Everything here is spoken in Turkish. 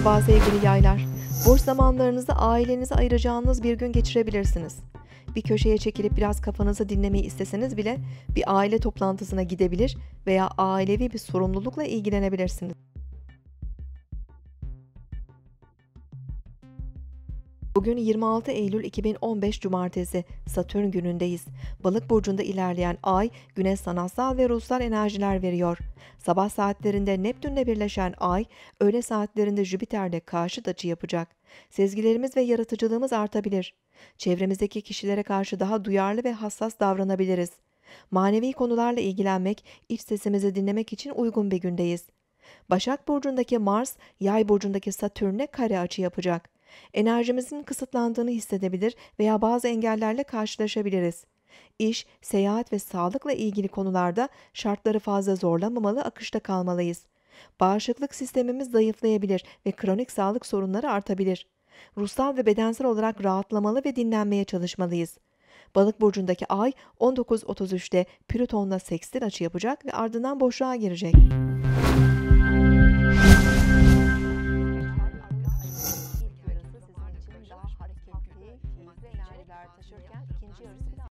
Merhaba sevgili yaylar. Boş zamanlarınızda ailenize ayıracağınız bir gün geçirebilirsiniz. Bir köşeye çekilip biraz kafanızı dinlemeyi isteseniz bile bir aile toplantısına gidebilir veya ailevi bir sorumlulukla ilgilenebilirsiniz. Bugün 26 Eylül 2015 Cumartesi, Satürn günündeyiz. Balık burcunda ilerleyen ay, güne sanatsal ve ruhsal enerjiler veriyor. Sabah saatlerinde Neptünle birleşen ay, öğle saatlerinde Jüpiter'le karşıt açı yapacak. Sezgilerimiz ve yaratıcılığımız artabilir. Çevremizdeki kişilere karşı daha duyarlı ve hassas davranabiliriz. Manevi konularla ilgilenmek, iç sesimizi dinlemek için uygun bir gündeyiz. Başak Burcu'ndaki Mars, Yay Burcu'ndaki Satürn'e kare açı yapacak. Enerjimizin kısıtlandığını hissedebilir veya bazı engellerle karşılaşabiliriz. İş, seyahat ve sağlıkla ilgili konularda şartları fazla zorlamamalı, akışta kalmalıyız. Bağışıklık sistemimiz zayıflayabilir ve kronik sağlık sorunları artabilir. Ruhsal ve bedensel olarak rahatlamalı ve dinlenmeye çalışmalıyız. Balık burcundaki ay 19.33'te Plüton'la sekstil açı yapacak ve ardından boşluğa girecek. şeyler taşırken ikinci yarısında